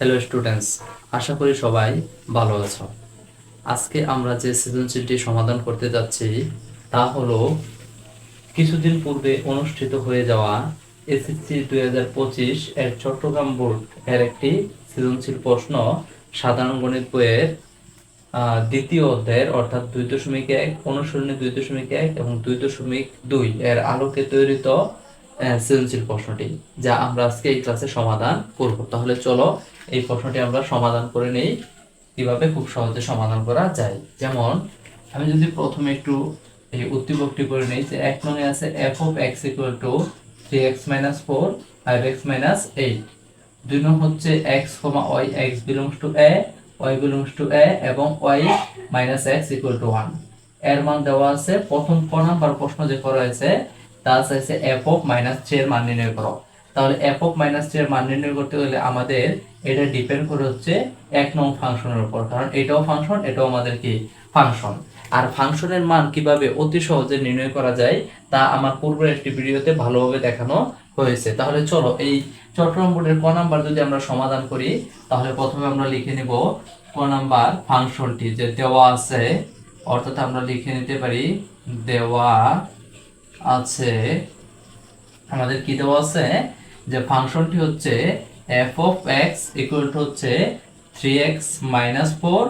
Hello students আশা করি সবাই ভালো আছো। আজকে আমরা যে সৃজনশীলটি সমাধান করতে যাচ্ছি, তা হলো কিছুদিন পূর্বে অনুষ্ঠিত হয়ে যাওয়া এসএসসি দুই হাজার পঁচিশ এর চট্টগ্রাম বোর্ড এর একটি সৃজনশীল প্রশ্ন সাধারণ গণিত বইয়ের দ্বিতীয় অধ্যায়ের অর্থাৎ দুই দশমিক এক অনুসরণী দুই দশমিক এক এবং দুই দশমিক দুই এর আলোকে তৈরিত সৃজনশীল প্রশ্নটি, যা আমরা আজকে এই ক্লাসে সমাধান করব। তাহলে চলো এই প্রশ্নটি আমরা সমাধান করে নেই, কীভাবে খুব সহজে সমাধান করা যায়। যেমন, আমি যদি প্রথমে একটু এই উদ্দীপকটি করে নিই, যে এক নঙে আছে F of X equal to three X minus four five X minus eight দুই নং হচ্ছে X comma Y X belongs to A Y belongs to A এবং Y minus X equal to ওয়ানের মান দেওয়া আছে, প্রথম ক নাম্বার প্রশ্ন যে করা হয়েছে তা চাইছে এফ অফ মাইনাস থ্রি এর মান নির্ণয় করো। তাহলে এফ অফ মাইনাস থ্রি এর মান নির্ণয় করতে হলে আমাদের এটা ডিপেন্ড করে হচ্ছে এক নং ফাংশনের উপর। কারণ এটাও ফাংশন এটাও আমাদের কি? ফাংশন আর ফাংশনের মান কীভাবে অতি সহজে নির্ণয় করা যায়, তা আমার পূর্বের একটি ভিডিওতে ভালোভাবে দেখানো হয়েছে। তাহলে চলো, এই চট্টগ্রাম বোর্ডের ক নাম্বার যদি আমরা সমাধান করি, তাহলে প্রথমে আমরা লিখে নিব ক নাম্বার ফাংশনটি যে দেওয়া আছে, অর্থাৎ আমরা লিখে নিতে পারি দেওয়া আছে, আমাদের কি দেওয়া আছে? যে ফাংশনটি হচ্ছে F of X equal to হচ্ছে থ্রি এক্স মাইনাস ফোর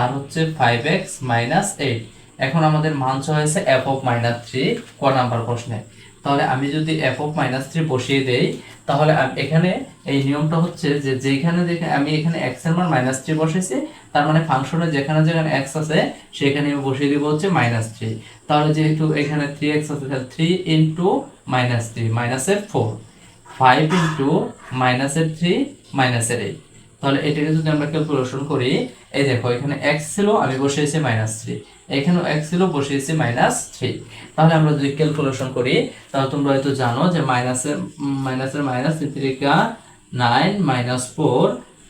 আর হচ্ছে ফাইভ এক্স মাইনাস এইট এখন আমাদের মান হয়েছে এফ অফ মাইনাস থ্রি ক নাম্বার প্রশ্নে। তাহলে আমি যদি এফ অফ মাইনাস থ্রি বসিয়ে দেই, তাহলে এখানে এই নিয়মটা হচ্ছে যে যেখানে যেখানে আমি এখানে এক্সের মান মাইনাস থ্রি বসেছি তার মানে ফাংশনে যেখানে যেখানে এক্স আছে, সেখানে আমি বসিয়ে দিব হচ্ছে মাইনাস থ্রি তাহলে যেহেতু এখানে থ্রি এক্স আছে, তাহলে থ্রি ইন্টু মাইনাস থ্রি মাইনাসের ফোর ফাইভ ইন্টু মাইনাসের থ্রি মাইনাসের এইট তাহলে এটাকে যদি আমরা ক্যালকুলেশন করি, এই দেখো, এখানে এক্স ছিল, আমি বসিয়েছি মাইনাস থ্রি এখানেও এক্স ছিল, বসিয়েছি মাইনাস থ্রি তাহলে আমরা যদি ক্যালকুলেশন করি, তাহলে তোমরা হয়তো জানো যে মাইনাসের মাইনাসের মাইনাস তিরিকা নাইন মাইনাস ফোর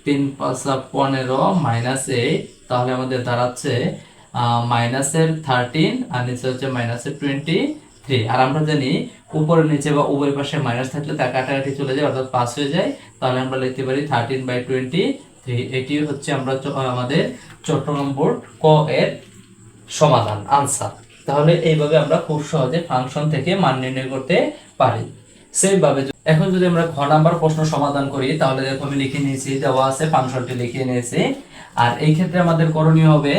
তিন পাঁচা পনেরো মাইনাস এইট তাহলে আমাদের দাঁড়াচ্ছে মাইনাসের থার্টিন আর নিচে হচ্ছে মাইনাসের টোয়েন্টি থ্রি আর আমরা জানি উপরে নিচে বা উভয় পাশে মাইনাস থাকলে তা কাটাকাটি চলে যায়, অর্থাৎ পাস হয়ে যায়। তাহলে আমরা লিখতে পারি থার্টিন বাই টোয়েন্টি থ্রি এটি হচ্ছে আমরা আমাদের চট্টগ্রাম বোর্ড ক এর সমাধান আনসার তাহলে এইভাবে আমরা খুব সহজে ফাংশন থেকে মান নির্ণয় করতে পারি। সেম ভাবে এখন যদি আমরা ঘ নাম্বার প্রশ্ন সমাধান করি, তাহলে দেখো আমি লিখে নিয়েছি, দেওয়া আছে ফাংশনটি লিখে নিয়েছি। আর এই ক্ষেত্রে আমাদের করণীয় হবে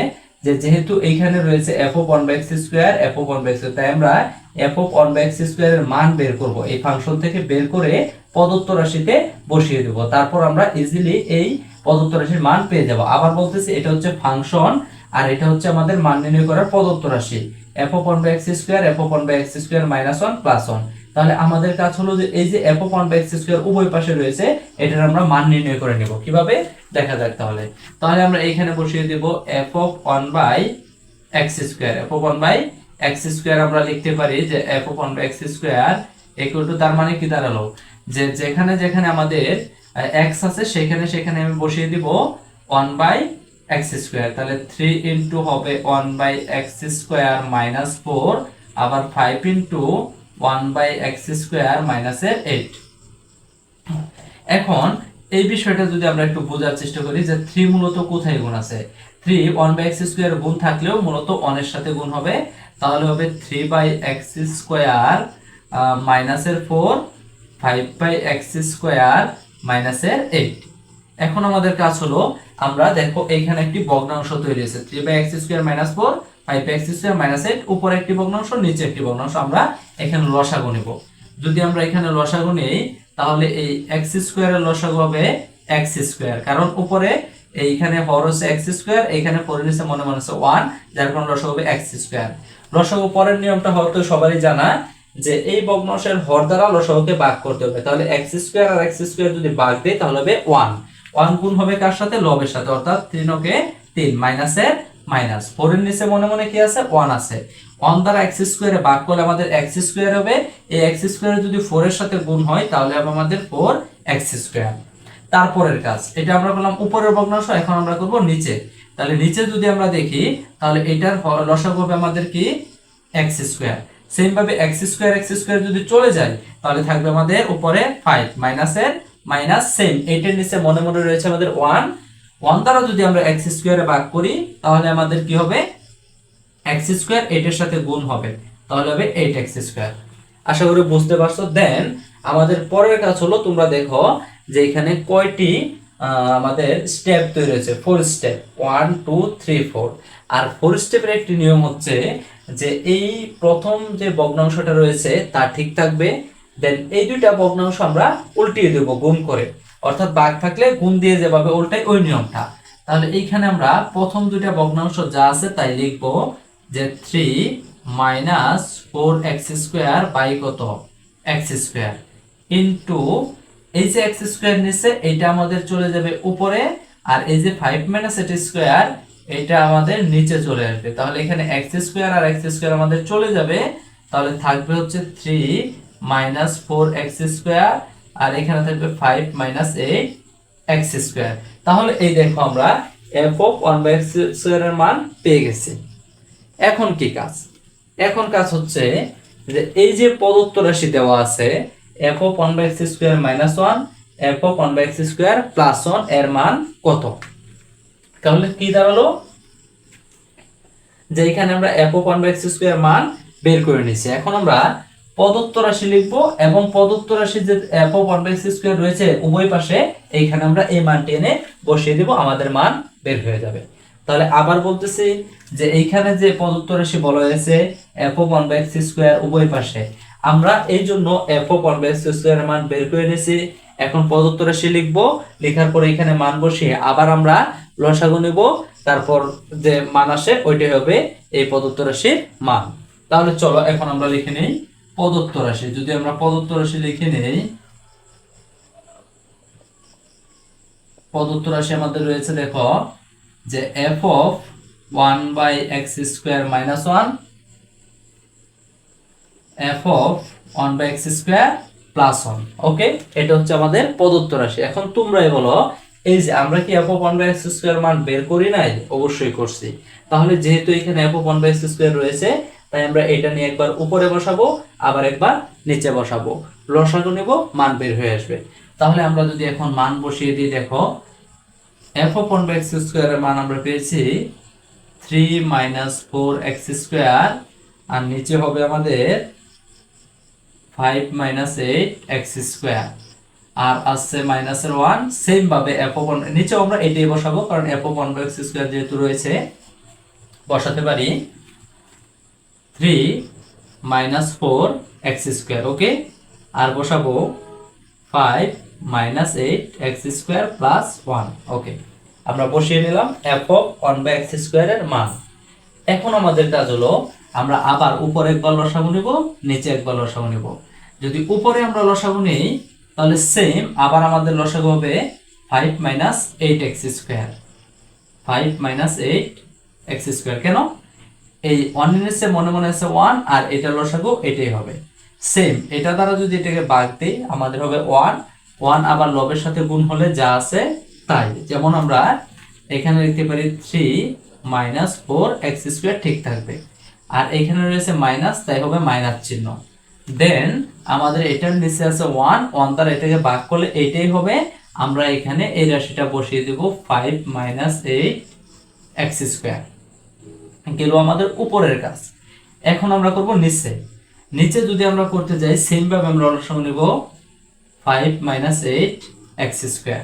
যে যেহেতু এইখানে রয়েছে F of one by square F of one by তাই আমরা F of one by X স্কোয়ারের মান বের করব। এই ফাংশন থেকে বের করে প্রদত্ত রাশিতে বসিয়ে দেব। তারপর আমরা ইজিলি এই প্রদত্ত রাশির মান পেয়ে যাব। আবার বলতেছি, এটা হচ্ছে ফাংশন আর এটা হচ্ছে আমাদের মান নির্ণয় করার প্রদত্ত রাশি। F of one by square F of one by X square minus one plus one তাহলে আমাদের কাজ হলো যে এই যে F of one by X square উভয় পাশে রয়েছে, এটার আমরা মান নির্ণয় করে নিব। কীভাবে? দেখা যাক তাহলে। তাহলে আমরা এইখানে বসিয়ে দেব F of one by X square F of one by X square আমরা লিখতে পারি যে F of one by X square equal to তার মানে কি দাঁড়াল? যে যেখানে যেখানে আমাদের এক্স আছে সেখানে সেখানে আমি বসিয়ে দিব ওয়ান বাই এক্স স্কোয়ার তাহলে থ্রি ইন্টু হবে one by X square minus four আবার five into one by X square মাইনাসের এইট। এখন এই বিষয়টা যদি আমরা একটু বোঝার চেষ্টা করি যে থ্রি মূলত কোথায় গুণ আছে? Three one by X square গুণ থাকলেও মূলত ওয়ানের সাথে গুণ হবে। তাহলে হবে থ্রি বাই এক্স স্কোয়ার মাইনাসের four five by X square মাইনাসের এইট এখন আমাদের কাজ হলো, আমরা দেখো এইখানে একটি ভগ্নাংশ তৈরি হয়েছে। Three by X square minus four square minus উপরে একটি ভগ্নাংশ, নিচে একটি ভগ্নাংশ, আমরা এখানে লসাগু যদি আমরা এখানে লসাগু তাহলে এই এক্স স্কোয়ারের লসাগু হবে এক্স স্কোয়ার কারণ উপরে এইখানে হচ্ছে এক্স স্কোয়ার এইখানে মনে মনে হচ্ছে ওয়ান যার হবে এক্স স্কোয়ার লসাগু পরের নিয়মটা হয়তো সবারই জানা, যে এই ভগ্নাংশের হর দ্বারা লসাগুকে ভাগ করতে হবে। তাহলে এক্স স্কোয়ার আর এক্স স্কোয়ার যদি ভাগ দেয় তাহলে হবে ওয়ান ওয়ান গুণ হবে কার সাথে? লবের সাথে, অর্থাৎ তিনকে তিন মাইনাসের মাইনাস। ফোরের নিচে মনে মনে কি আছে? ওয়ান আছে। ওয়ান দ্বারা এক্স স্কোয়ারে ভাগ করলে আমাদের এক্স স্কোয়ার হবে। এই এক্স স্কোয়ার যদি ফোরের সাথে গুণ হয়, তাহলে হবে আমাদের ফোর এক্স স্কোয়ার। তারপরের কাজ, এটা আমরা করলাম উপরের ভগ্নাংশ, এখন আমরা করব নিচে। তাহলে নিচে যদি আমরা দেখি, তাহলে এটার লসাগু হবে আমাদের কি? X square. সেম ভাবে এক্স স্কোয়ার এক্স স্কোয়ার যদি চলে যায়, তাহলে থাকবে আমাদের উপরে ফাইভ, মাইনাসের মাইনাস সেম। এইটার নিচে মনে মনে রয়েছে আমাদের ওয়ান ওয়ান দ্বারা যদি আমরা এক্স স্কোয়ারে ভাগ করি, তাহলে আমাদের কি হবে? এক্স স্কোয়ার এইটার সাথে গুণ হবে। তাহলে হবে এইট এক্স স্কোয়ার। আশা করি বুঝতে পারছ? দেন আমাদের পরের কাজ হলো, তোমরা দেখো যে এখানে কয়টি আমাদের স্টেপ তৈরি হয়েছে? Four step one two three four আর ফোর স্টেপের একটি নিয়ম হচ্ছে যে এই প্রথম যে ভগ্নাংশটা রয়েছে, তা ঠিক থাকবে। দেন এই দুইটা ভগ্নাংশ আমরা উল্টিয়ে দেব, গুণ করে। অর্থাৎ বাঘ থাকলে গুণ দিয়ে যেভাবে উল্টাই ওই নিয়মটা। তাহলে এইখানে আমরা প্রথম দুইটা ভগ্নাংশ যা আছে তাই লিখব যে three minus four X square by কত? X square. ইন্টু এই যে এক্স স্কোয়ার নিচে, এইটা আমাদের চলে যাবে উপরে, আর এই যে ফাইভ মাইনাস এটি স্কোয়ার এটা আমাদের নিচে চলে আসবে। তাহলে এখানে এক্স স্কোয়ার আর এক্স স্কোয়ার আমাদের চলে যাবে। তাহলে থাকবে হচ্ছে three minus four X square আর এখানে থাকবে five minus eight X square তাহলে এই দেখো আমরা F of one by X স্কোয়ারের মান পেয়ে গেছি। এখন কি কাজ? এখন কাজ হচ্ছে যে এই যে রাশি দেওয়া আছে F of one by X square minus one F of one by X square plus ওয়ানের মান কত? তাহলে কি দাঁড়াল? যে এখানে আমরা F of one by X square মান বের করে নিয়েছি। এখন আমরা প্রদত্ত রাশি লিখব এবং প্রদত্ত রাশি যে F one by X square রয়েছে, উভয় পাশে এইখানে আমরা এই মানটি এনে বসিয়ে দিব, আমাদের মান বের হয়ে যাবে। তাহলে আবার বলতেছি যে এইখানে যে প্রদত্ত রাশি বলা হয়েছে F one by X square উভয় পাশে। আমরা এই জন্য F one by X square মান বের করে নিয়েছি এখন প্রদত্ত রাশি লিখব, লেখার পরে এখানে মান বসিয়ে আবার আমরা লসাগু নেব, তারপর যে মান আসে, ওইটাই হবে এই প্রদত্ত রাশির মান। তাহলে চলো, এখন আমরা লিখে নেই। প্রদত্ত রাশি। যদি আমরা প্রদত্ত রাশি লিখে নেই, প্রদত্ত রাশি আমাদের রয়েছে দেখো, যে F of one by X square minus one F of one by X square plus one okay এটা হচ্ছে আমাদের প্রদত্ত রাশি। এখন তোমরাই বলো, এই যে আমরা কি F of one by X square মান বের করি নাই? অবশ্যই করছি। তাহলে যেহেতু এখানে F of one by X square রয়েছে তাই আমরা এটা নিয়ে একবার উপরে বসাবো, আবার একবার নিচে বসাবো। লসাগু নেব, মান বের হয়ে আসবে। তাহলে আমরা যদি এখন মান বসিয়ে দিই, দেখো এফ ওয়ান বাই এক্স স্কোয়ারের মান আমরা পেয়েছি three minus four x square আর নিচে হবে আমাদের five minus eight x square আর আসছে মাইনাসের ওয়ান সেম ভাবে এফ ওয়ান নিচে আমরা এটাই বসাবো, কারণ f one by x square যেহেতু রয়েছে, বসাতে পারি। Three minus four x square okay আর বসাবো five minus eight x square plus one okay আমরা বসিয়ে নিলাম f of one by x স্কোয়ারের মান। এখন আমাদের কাজ হলো আমরা আবার উপরে একবার লসাগু নিব, নিচে একবার লসাগু নিব। যদি উপরে আমরা লসাগু নেই, তাহলে সেম আবার আমাদের লসাগু হবে five minus eight x square five minus eight x square কেন? এই ওয়ান নিচে মনে মনে আছে ওয়ান আর এটা লসাগু, এটাই হবে। সেম এটা দ্বারা যদি এটাকে বাদ দিই, আমাদের হবে ওয়ান ওয়ান আবার লবের সাথে গুণ হলে যা আছে, তাই। যেমন আমরা এখানে লিখতে পারি three minus four x square ঠিক থাকবে। আর এখানে রয়েছে মাইনাস তাই হবে মাইনাস চিহ্ন। দেন আমাদের এটার নিচে আছে ওয়ান ওয়ান দ্বারা এটাকে ভাগ করলে এইটাই হবে। আমরা এখানে এই রাশিটা বসিয়ে দেব five minus eight x square গেল আমাদের উপরের কাজ। এখন আমরা করব নিচে। নিচে যদি আমরা করতে যাই সেম ভাবে আমরা অনেক সময় নেব five minus eight x square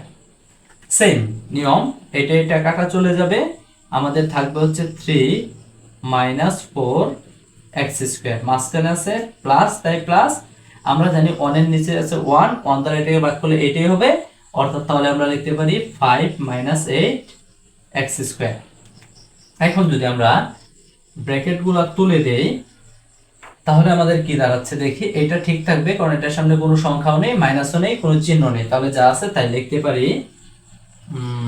same নিয়ম, এটা এটা কাটা চলে যাবে। আমাদের থাকবে হচ্ছে three minus four x square মাঝখানে আছে প্লাস তাই প্লাস আমরা জানি ওয়ানের নিচে আছে ওয়ান ওয়ান দ্বারা এটাকে ভাগ করলে এটাই হবে। অর্থাৎ তাহলে আমরা লিখতে পারি five minus eight x square এখন যদি আমরা ব্র্যাকেটগুলো তুলে দেই, তাহলে আমাদের কি দাঁড়াচ্ছে দেখি? এটা ঠিক থাকবে, কারণ এটার সামনে কোনো সংখ্যাও নেই, মাইনাসও নেই, কোনো চিহ্ন নেই। তাহলে যা আছে তাই লিখতে পারি।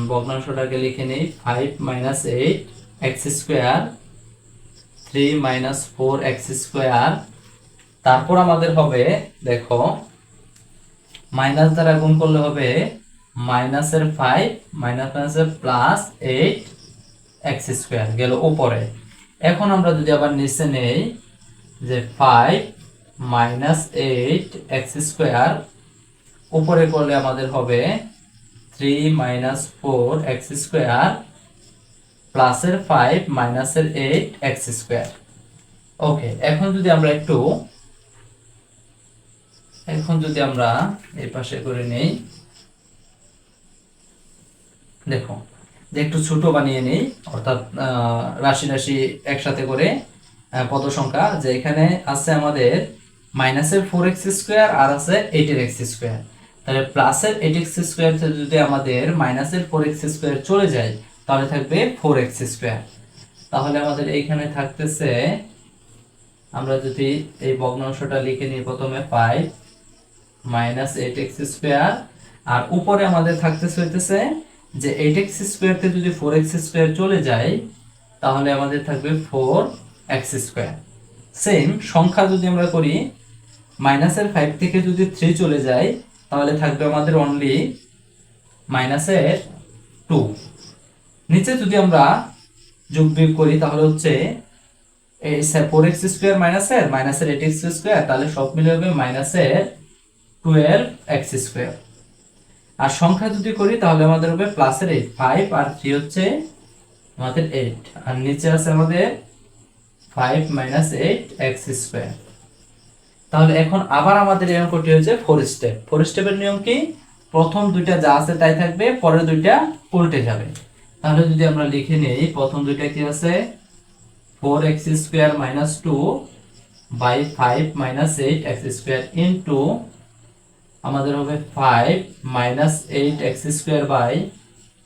ভগ্নাংশটাকে লিখে নেই। Five minus eight x square three minus four x square তারপর আমাদের হবে, দেখো মাইনাস দ্বারা গুণ করলে হবে মাইনাসের ফাইভ মাইনাস মাইনাসের প্লাস এইট এক্স স্কোয়ার গেল উপরে। এখন আমরা যদি আবার নিচে নেই, যে five minus eight x square উপরে করলে আমাদের হবে three minus four x square প্লাসের ফাইভ মাইনাসের এইট এক্স স্কোয়ার ওকে এখন যদি আমরা একটু, এখন যদি আমরা এই পাশে করে নেই, দেখো যে একটু ছোট বানিয়ে নেই, অর্থাৎ রাশি রাশি একসাথে করে পদ সংখ্যা, যে এখানে আছে আমাদের মাইনাসের ফোর এক্স স্কোয়ার আর আছে এইটের এক্স স্কোয়ার তাহলে প্লাসের এইট এক্স স্কোয়ার যদি আমাদের মাইনাসের ফোর এক্স স্কোয়ার চলে যায়, তাহলে থাকবে ফোর এক্স স্কোয়ার তাহলে আমাদের এইখানে থাকতেছে, আমরা যদি এই ভগ্নাংশটা লিখে নিই প্রথমে five minus eight x square আর উপরে আমাদের থাকতেছে হইতেছে যে এইট এক্স স্কোয়ারতে যদি ফোর এক্স স্কোয়ার চলে যায়, তাহলে আমাদের থাকবে ফোর এক্স স্কোয়ার সেম সংখ্যা যদি আমরা করি মাইনাসের ফাইভ থেকে যদি থ্রি চলে যায়, তাহলে থাকবে আমাদের অনলি মাইনাসের টু নিচে যদি আমরা যোগ বিয়োগ করি, তাহলে হচ্ছে ফোর এক্স স্কোয়ার মাইনাসের মাইনাসের এইট এক্স স্কোয়ার তাহলে সব মিলে হবে মাইনাসের টুয়েলভ এক্স স্কোয়ার আর সংখ্যা যদি করি, তাহলে আমাদের হবে প্লাসের এইট ফাইভ আর থ্রি হচ্ছে আমাদের এইট আর নিচে আছে আমাদের five minus eight x square তাহলে এখন আবার আমাদের এই অঙ্কটি হচ্ছে ফোর স্টেপ ফোর স্টেপের নিয়ম কি? প্রথম দুইটা যা আছে তাই থাকবে, পরের দুইটা উল্টে যাবে। তাহলে যদি আমরা লিখে নিই, প্রথম দুইটা কি আছে? Four x square minus two by five minus eight x square into আমাদের হবে five minus eight x square by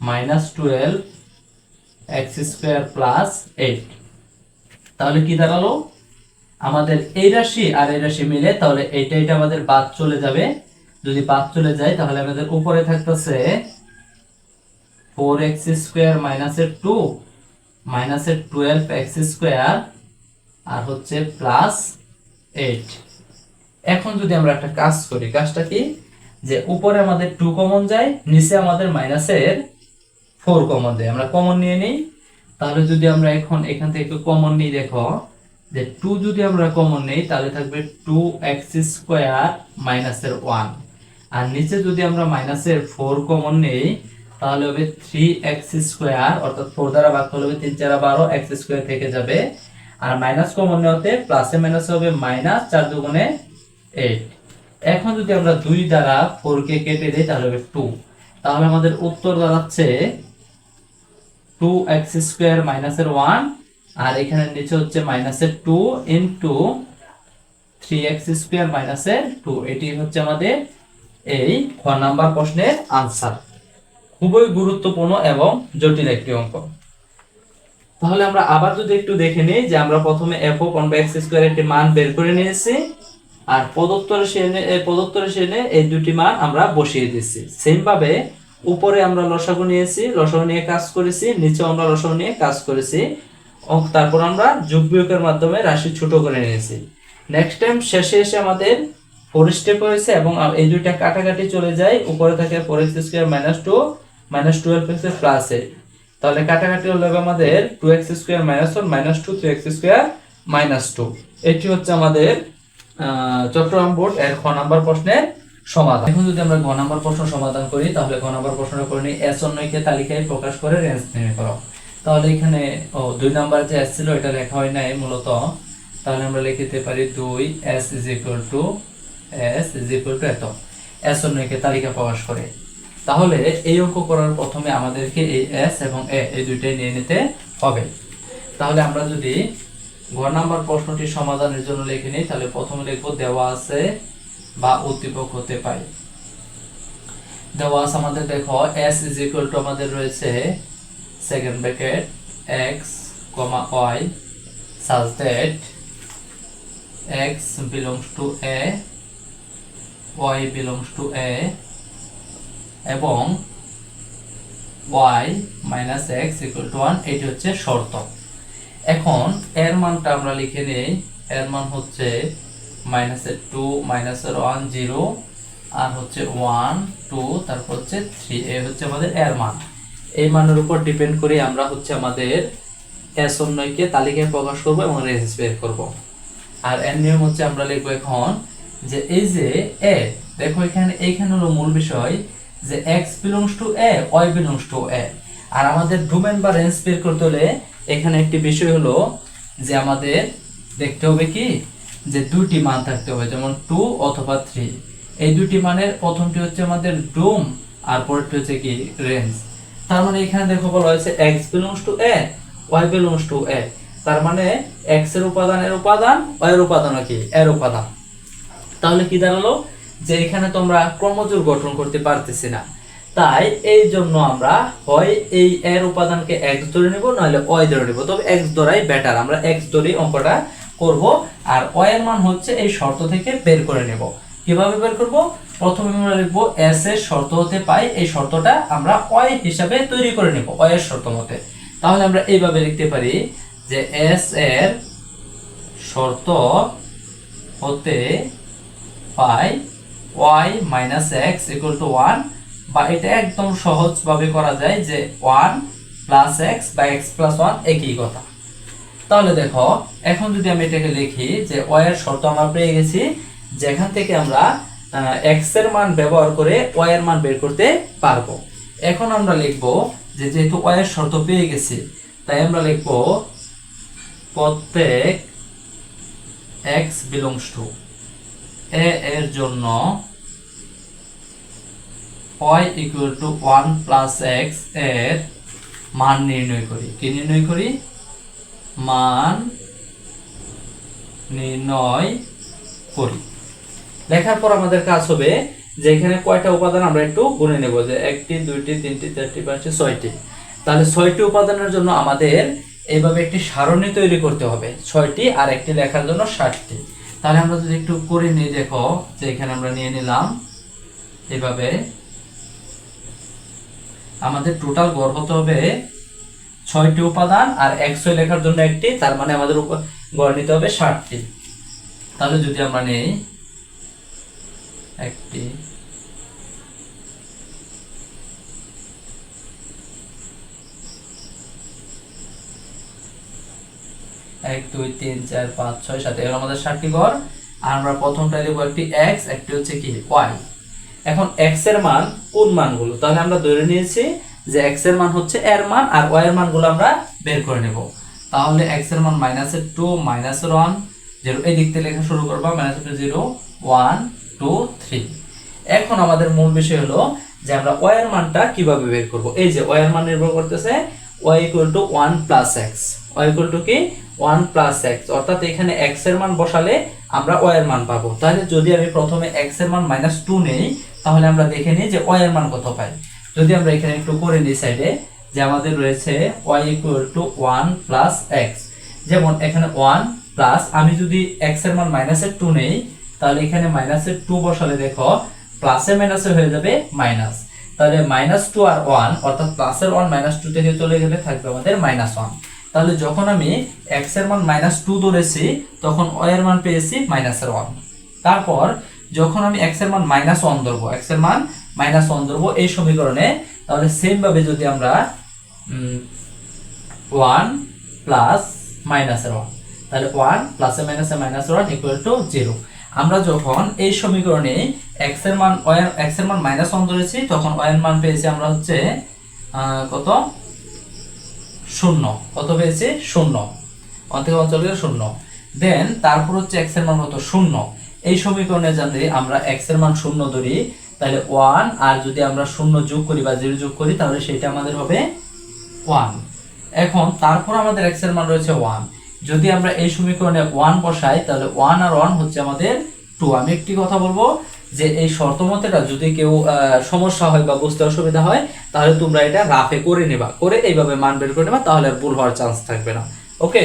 minus twelve x square plus eight তাহলে কি দাঁড়াল? আমাদের এই রাশি আর এই রাশি মিলে তাহলে এইটা এটা আমাদের বাদ চলে যাবে। যদি বাদ চলে যায়, তাহলে আমাদের উপরে থাকতেছে ফোর এক্স স্কোয়ার মাইনাসের টু মাইনাসের টুয়েলভ এক্স স্কোয়ার আর হচ্ছে প্লাস এইট এখন যদি আমরা একটা কাজ করি, কাজটা কি? যে উপরে আমাদের টু কমন যায়, নিচে আমাদের মাইনাসের ফোর কমন যায়। আমরা কমন নিয়ে নিই। তাহলে যদি আমরা এখন এখান থেকে একটু কমন নিই, দেখো, যে টু যদি আমরা কমন নেই, তাহলে থাকবে টু এক্স স্কোয়ার মাইনাসের ওয়ান আর নিচে যদি আমরা মাইনাসের ফোর কমন নেই, তাহলে হবে থ্রি এক্স স্কোয়ার অর্থাৎ ফোর দ্বারা ভাগ করলে হবে তিন চারা বারো এক্স স্কোয়ার থেকে যাবে। আর মাইনাস কমন নেওয়াতে প্লাসে মাইনাসে হবে মাইনাস চার দুগুণে এখন যদি আমরা দুই দ্বারা ফোর কে কেটে দিই, তাহলে হবে টু তাহলে আমাদের উত্তর দাঁড়াচ্ছে টু এক্স স্কোয়ার মাইনাসের ওয়ান আর এখানে নিচে হচ্ছে মাইনাসের two into three x square মাইনাসের টু এটি হচ্ছে আমাদের এই খ নাম্বার প্রশ্নের আনসার খুবই গুরুত্বপূর্ণ এবং জটিল একটি অঙ্ক। তাহলে আমরা আবার যদি একটু দেখে নিই যে আমরা প্রথমে এফ ও এক্স স্কোয়ার একটি মান বের করে নিয়েছি আর প্রদত্ত শ্রেণি প্রদত্ত শ্রেণি এই দুটি মান আমরা বসিয়ে দিচ্ছি সেম ভাবে উপরে আমরা লসাগু নিয়েছি, লসাগু নিয়ে কাজ করেছি, নিচে আমরা লসাগু নিয়ে কাজ করেছি। তারপর আমরা যোগ বিয়োগের মাধ্যমে রাশি ছোট করে নিয়েছি। নেক্সট টাইম শেষে এসে আমাদের ফোর স্টেপ হয়েছে এবং এই দুইটা কাটাকাটি চলে যায়। উপরে থাকে four x square minus two minus twelve x plus তাহলে কাটাকাটি হলো আমাদের two x square minus one minus two three x square minus two এটি হচ্ছে আমাদের চট্টগ্রাম বোর্ড এর খ নাম্বার প্রশ্নের সমাধান। এখন যদি আমরা গ নাম্বার প্রশ্ন সমাধান করি, তাহলে গ নাম্বার প্রশ্নটা করে নিই। এস অন্যকে তালিকায় প্রকাশ করে রেঞ্জ নির্ণয় করো। তাহলে এখানে, ও, দুই নাম্বার যে এস ছিল, এটা লেখা হয় নাই মূলত। তাহলে আমরা লিখতে পারি দুই, S is equal to S is equal to এত। এস অন্যকে তালিকা প্রকাশ করে। তাহলে এই অঙ্ক করার প্রথমে আমাদেরকে এই এস এবং এ, এই দুইটাই নিয়ে নিতে হবে। তাহলে আমরা যদি ঘ নাম্বার প্রশ্নটি সমাধানের জন্য লিখে নিই, তাহলে প্রথমে লিখব, দেওয়া আছে বা উদ্দীপক হতে পারে। দেওয়া আছে আমাদের, দেখো এস ইজ ইকুয়াল টু আমাদের রয়েছে second bracket x comma y such that x belongs to A y belongs to A এবং y minus x equal to one এটি হচ্ছে শর্ত। এখন এর মানটা আমরা লিখে নেই। এর মান হচ্ছে মাইনাসের টু মাইনাসের ওয়ান জিরো আর হচ্ছে ওয়ান টু তারপর হচ্ছে থ্রি এ হচ্ছে আমাদের এর মান। এই মানের উপর ডিপেন্ড করে আমরা হচ্ছে আমাদের এস অন্যকে তালিকায় প্রকাশ করব এবং রেঞ্জ বের করব। আর এর নিয়ম হচ্ছে আমরা লিখব এখন যে এই যে এ দেখো এখানে, এইখানে হলো মূল বিষয় যে x belongs to A y belongs to A আর আমাদের ডোমেন বা রেঞ্জ বের করতে হলে এখানে একটি বিষয় হলো যে আমাদের দেখতে হবে কি? যে দুটি মান থাকতে হবে, যেমন টু অথবা থ্রি এই দুটি মানের প্রথমটি হচ্ছে আমাদের ডোম আর পরেরটি হচ্ছে কি? রেঞ্জ তার মানে এখানে দেখো বলা হয়েছে x belongs to A y belongs to A তার মানে এক্সের উপাদান এর উপাদান ওয়াই এর উপাদান কি? এর উপাদান। তাহলে কি দাঁড়াল? যে এখানে তোমরা ক্রমজোর গঠন করতে পারতেছি না। তাই এই জন্য আমরা হয় এই এর উপাদানকে এক্স ধরে নেব, নাহলে ওয়াই ধরে নেব। তবে এক্স ধরাই বেটার আমরা এক্স ধরেই অঙ্কটা করব। আর ওয়াই এর মান হচ্ছে এই শর্ত থেকে বের করে নেব। কীভাবে বের করব? প্রথমে আমরা লিখব এস এর শর্ত হতে পাই, এই শর্তটা আমরা ওয়াই হিসাবে তৈরি করে নেব ওয়াই এর শর্ত মতে। তাহলে আমরা এইভাবে লিখতে পারি যে এস এর শর্ত হতে পাই y minus x equal to one বা এটা একদম সহজভাবে করা যায় যে ওয়ান প্লাস এক্স বা এক্স প্লাস ওয়ান একই কথা। তাহলে দেখো, এখন যদি আমি এটাকে লিখি যে ওয়াই এর শর্ত আমরা পেয়ে গেছি, যেখান থেকে আমরা এক্সের মান ব্যবহার করে ওয়াই এর মান বের করতে পারব। এখন আমরা লিখব যে যেহেতু ওয়াই এর শর্ত পেয়ে গেছি, তাই আমরা লিখব প্রত্যেক এক্স বিলংস টু এ এর জন্য y ইকুয়াল টু এর মান নির্ণয় করি। কি নির্ণয় করি? মান নির্ণয় করি। লেখার পর আমাদের কাজ হবে যে এখানে কয়টা উপাদান আমরা একটু গুনে নেব, যে একটি, দুইটি, তিনটি, চারটি, পাঁচটি, ছয়টি। তাহলে ছয়টি উপাদানের জন্য আমাদের এইভাবে একটি সারণী তৈরি করতে হবে, ছয়টি আর একটি লেখার জন্য ষাটটি। তাহলে আমরা যদি একটু করে নিই, দেখো, যে এখানে আমরা নিয়ে নিলাম, এভাবে আমাদের টোটাল গড় হতে হবে ছয়টি উপাদান আর একশো লেখার জন্য একটি, তার মানে আমাদের গড় নিতে হবে ষাটটি। তাহলে যদি আমরা নেই, একটি, এক, দুই, তিন, চার, পাঁচ, ছয়, সাত, এগুলো আমাদের ষাটটি গড়। আর আমরা প্রথমটা লিখব একটি এক্স একটি হচ্ছে কি? ওয়াই এখন এক্সের মান কোন মানগুলো? তাহলে আমরা ধরে নিয়েছি যে এক্সের মান হচ্ছে এর মান আর ওয়াই এর মানগুলো আমরা বের করে নেব। তাহলে এক্সের মান মাইনাসের টু মাইনাসের ওয়ান জিরো এই দিক থেকে লেখা শুরু করব minus two zero one two three এখন আমাদের মূল বিষয় হলো যে আমরা ওয়াই এর মানটা কীভাবে বের করব? এই যে ওয়াই এর মান নির্ভর করতেছে y equal to one plus x y equal to কি? ওয়ান প্লাস এক্স অর্থাৎ এখানে এক্সের মান বসালে আমরা ওয়াই এর মান পাবো। তাহলে যদি আমি প্রথমে এক্সের মান মাইনাস টু নেই তাহলে আমরা দেখে নিই যে ওয়াই এর মান কত পাই। যদি আমরা এখানে একটু করে নিই সাইডে যে আমাদের রয়েছে y equal to one plus x যেমন এখানে ওয়ান প্লাস আমি যদি এক্সের মান মাইনাসের টু নেই, তাহলে এখানে মাইনাসের টু বসালে দেখো প্লাসে মাইনাসে হয়ে যাবে মাইনাস তাহলে মাইনাস টু আর ওয়ান অর্থাৎ প্লাসের ওয়ান মাইনাস টু থেকে চলে গেলে থাকবে আমাদের মাইনাস ওয়ান তাহলে যখন আমি এক্সের মান মাইনাস টু ধরেছি, তখন ওয়াই এর মান পেয়েছি মাইনাসের ওয়ান তারপর যখন আমি এক্সের মান মাইনাস ওয়ান ধরবো এক্সের মান মাইনাস ওয়ান ধরবো, এই সমীকরণে, তাহলে সেম ভাবে যদি আমরা ওয়ান প্লাস মাইনাসের ওয়ান তাহলে ওয়ান প্লাসে মাইনাসে minus one equal to zero আমরা যখন এই সমীকরণে এক্সের মান এক্সের মান মাইনাস ওয়ান ধরেছি, তখন এর মান পেয়েছি আমরা হচ্ছে কত? শূন্য। কত পেয়েছি? শূন্য। ওয়ান থেকে ওয়ান শূন্য। দেন তারপর হচ্ছে এক্সের মান কত? শূন্য। এই সমীকরণে যদি আমরা এক্সের মান শূন্য ধরি, তাহলে ওয়ান আর যদি আমরা শূন্য যোগ করি বা জিরো যোগ করি, তাহলে সেটা আমাদের হবে ওয়ান এখন তারপর আমাদের এক্সের মান রয়েছে ওয়ান যদি আমরা এই সমীকরণে ওয়ান বসাই, তাহলে ওয়ান আর ওয়ান হচ্ছে আমাদের টু আমি একটি কথা বলব যে এই শর্ত মতেটা যদি কেউ সমস্যা হয় বা বুঝতে অসুবিধা হয়, তাহলে তোমরা এটা রাফে করে নেবা। করে এইভাবে মান বের করে নেবা, তাহলে আর ভুল হওয়ার চান্স থাকবে না। ওকে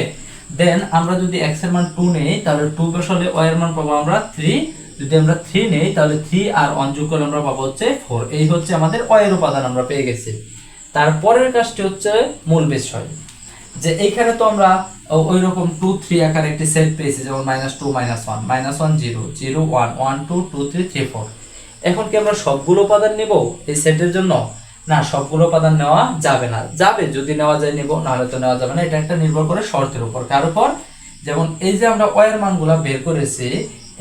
দেন আমরা যদি এক্সের মান টু নেই, তাহলে টু বসালে ওয়াই এর মান পাবো আমরা থ্রি যদি আমরা থ্রি নেই, তাহলে থ্রি আর ওয়ান যোগ করলে আমরা পাবো হচ্ছে ফোর এই হচ্ছে আমাদের ওয়াই উপাদান আমরা পেয়ে গেছি। তারপরের কাজটি হচ্ছে মূল বিষয়, যে এইখানে তো আমরা ওই রকম টু থ্রি আকার একটি সেট পেয়েছি, যেমন minus two minus one minus one zero zero one one two two three three four এখন কি আমরা সবগুলো উপাদান নেব এই সেটের জন্য? না, সবগুলো উপাদান নেওয়া যাবে না। যাবে, যদি নেওয়া যায় নেব, নাহলে তো নেওয়া যাবে না। এটা একটা নির্ভর করে শর্তের উপর। কার উপর? যেমন এই যে আমরা ওয়ের মানগুলা বের করেছি,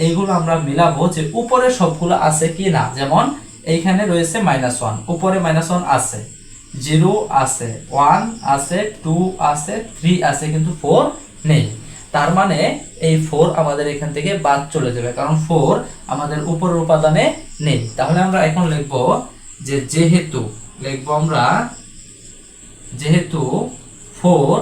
এইগুলো আমরা মিলাবো যে উপরে সবগুলো আছে কি না। যেমন এইখানে রয়েছে মাইনাস ওয়ান উপরে মাইনাস ওয়ান আছে। জিরো আছে ওয়ান আছে টু আছে থ্রি আছে, কিন্তু ফোর নেই। তার মানে এই ফোর আমাদের এখান থেকে বাদ চলে যাবে, কারণ ফোর আমাদের উপরের উপাদানে নেই। তাহলে আমরা এখন লিখব যে যেহেতু লিখব আমরা, যেহেতু ফোর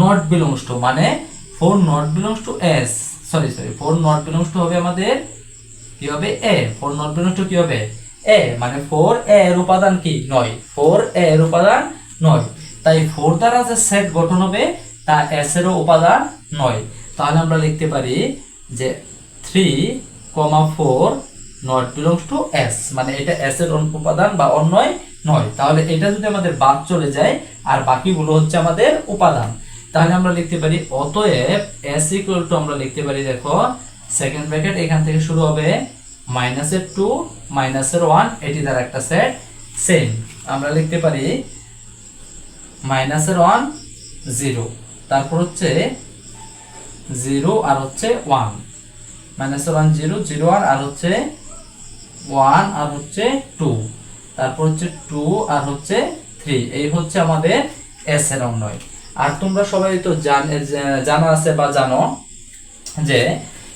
নট বিলংস টু মানে four not belongs to S sorry sorry four not belongs to হবে আমাদের কি হবে A four not belongs to কি হবে এ মানে ফোর এ এর উপাদান কি? নয় ফোর এ এর উপাদান নয়। তাই ফোর দ্বারা যে সেট গঠন হবে, তা এস এরও উপাদান নয়। তাহলে আমরা লিখতে পারি যে three comma four not belongs to S মানে এটা এস এর অন- উপাদান বা অন্যয় নয়। তাহলে এটা যদি আমাদের বাদ চলে যায়, আর বাকিগুলো হচ্ছে আমাদের উপাদান। তাহলে আমরা লিখতে পারি, অতএব এস ইকুয়াল টু আমরা লিখতে পারি, দেখো সেকেন্ড ব্র্যাকেট এখান থেকে শুরু হবে মাইনাসের টু মাইনাসের ওয়ান এটি দ্বারা একটা সেট সেম আমরা লিখতে পারি মাইনাসের ওয়ান জিরো তারপর হচ্ছে জিরো আর হচ্ছে ওয়ান মাইনাসের ওয়ান জিরো জিরো ওয়ান আর হচ্ছে ওয়ান আর হচ্ছে টু তারপর হচ্ছে টু আর হচ্ছে থ্রি এই হচ্ছে আমাদের এস এর অন্যয় আর তোমরা সবাই তো জান- আছে বা জানো যে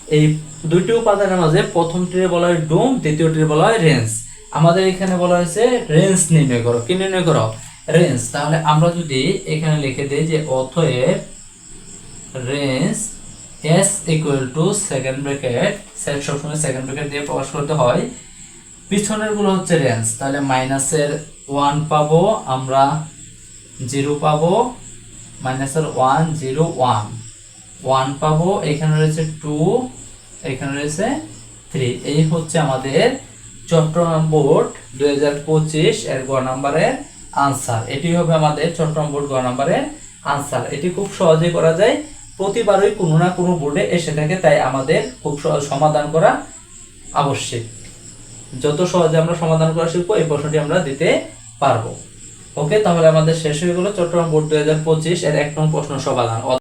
এই দুইটি উপাদানের মাঝে প্রথমটির বলা হয় ডোম দ্বিতীয়টির বলা হয় রেঞ্জ। আমাদের এখানে বলা হয়েছে রেঞ্জ নির্ণয় করো। কি নির্ণয় করো? রেঞ্জ। তাহলে আমরা যদি এখানে লিখে দিই যে অতএব range S equal to second bracket set সবসময় সেকেন্ড ব্র্যাকেট দিয়ে প্রকাশ করতে হয়। পিছনেরগুলো হচ্ছে রেঞ্জ। তাহলে মাইনাসের ওয়ান পাবো আমরা জিরো পাবো, মাইনাসের ওয়ান জিরো ওয়ান ওয়ান পাবো, এখানে রয়েছে টু এখানে রয়েছে থ্রি এই হচ্ছে আমাদের চট্টগ্রাম বোর্ড দুই হাজার পঁচিশ এর গ নাম্বারের আনসার এটি হবে আমাদের চট্টগ্রাম বোর্ড গ নাম্বারের আনসার এটি খুব সহজেই করা যায়। প্রতিবারই কোনো না কোনো বোর্ডে এসে থাকে, তাই আমাদের খুব সহজ সমাধান করা আবশ্যক। যত সহজে আমরা সমাধান করা শিখব, এই প্রশ্নটি আমরা দিতে পারব। ওকে, তাহলে আমাদের শেষ হয়ে গেল চট্টগ্রাম বোর্ড দু হাজার পঁচিশ এর এক নং প্রশ্ন সমাধান।